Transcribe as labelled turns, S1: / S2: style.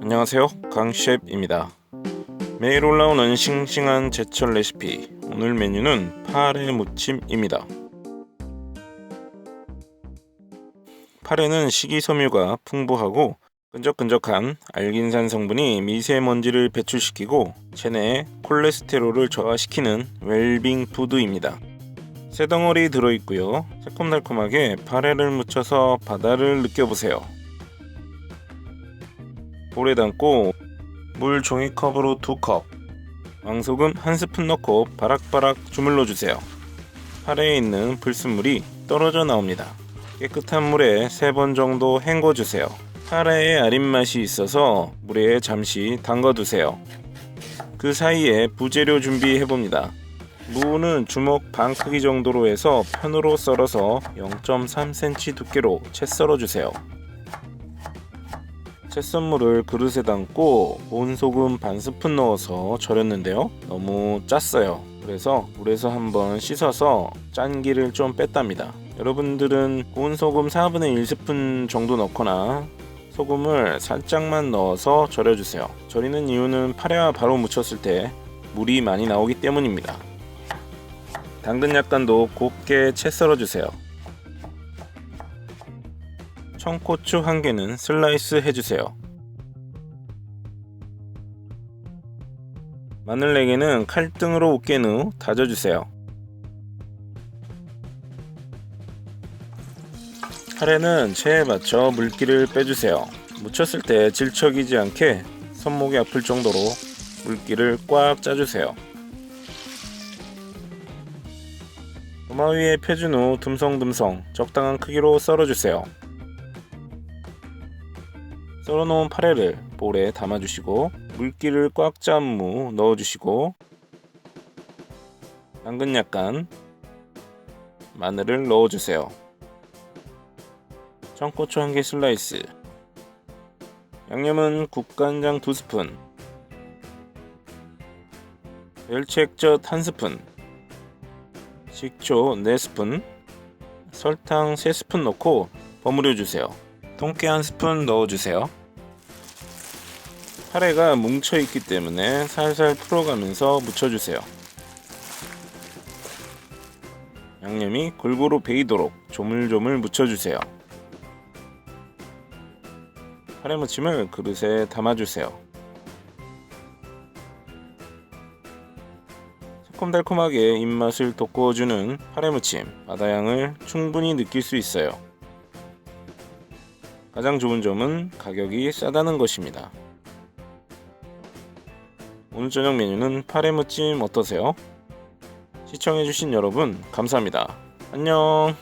S1: 안녕하세요. 강셰프입니다. 매일 올라오는 싱싱한 제철 레시피. 오늘 메뉴는 파래 무침입니다. 파래는 식이섬유가 풍부하고 끈적끈적한 알긴산 성분이 미세먼지를 배출시키고 체내의 콜레스테롤을 저하시키는 웰빙 푸드입니다 새 덩어리 들어있고요 새콤달콤하게 파래를 묻혀서 바다를 느껴보세요 볼에 담고 물 종이컵으로 2컵, 왕소금 1스푼 넣고 바락바락 주물러 주세요. 파래에 있는 불순물이 떨어져 나옵니다. 깨끗한 물에 3번 정도 헹궈 주세요. 파래에 아린 맛이 있어서 물에 잠시 담가 두세요. 그 사이에 부재료 준비해 봅니다. 무는 주먹 반 크기 정도로 해서 편으로 썰어서 0.3cm 두께로 채 썰어 주세요. 채썬물을 그릇에 담고 온 소금 반 스푼 넣어서 절였는데요. 너무 짰어요. 그래서 물에서 한번 씻어서 짠기를 좀 뺐답니다. 여러분들은 온 소금 4분의 1스푼 정도 넣거나 소금을 살짝만 넣어서 절여주세요. 절이는 이유는 파래와 바로 묻혔을 때 물이 많이 나오기 때문입니다. 당근 약간도 곱게 채 썰어주세요. 청고추 한 개는 슬라이스 해주세요. 마늘 4개는 칼등으로 으깬 후 다져주세요. 카레는 체에 맞춰 물기를 빼주세요. 묻혔을 때 질척이지 않게 손목이 아플 정도로 물기를 꽉 짜주세요. 도마 위에 펴준 후 듬성듬성 적당한 크기로 썰어주세요. 썰어놓은 파래를 볼에 담아주시고 물기를 꽉짠무 넣어주시고 당근 약간 마늘을 넣어주세요. 청고추 한 개 슬라이스 양념은 국간장 2스푼 멸치액젓 1스푼 식초 4스푼 설탕 3스푼 넣고 버무려 주세요. 통깨 1스푼 넣어 주세요. 카레가 뭉쳐 있기 때문에 살살 풀어가면서 묻혀주세요. 양념이 골고루 배이도록 조물조물 묻혀주세요. 카레 무침을 그릇에 담아 주세요. 새콤달콤하게 입맛을 돋구어주는 카레 무침, 바다향을 충분히 느낄 수 있어요. 가장 좋은 점은 가격이 싸다는 것입니다. 오늘 저녁 메뉴는 파래무침 어떠세요? 시청해주신 여러분 감사합니다. 안녕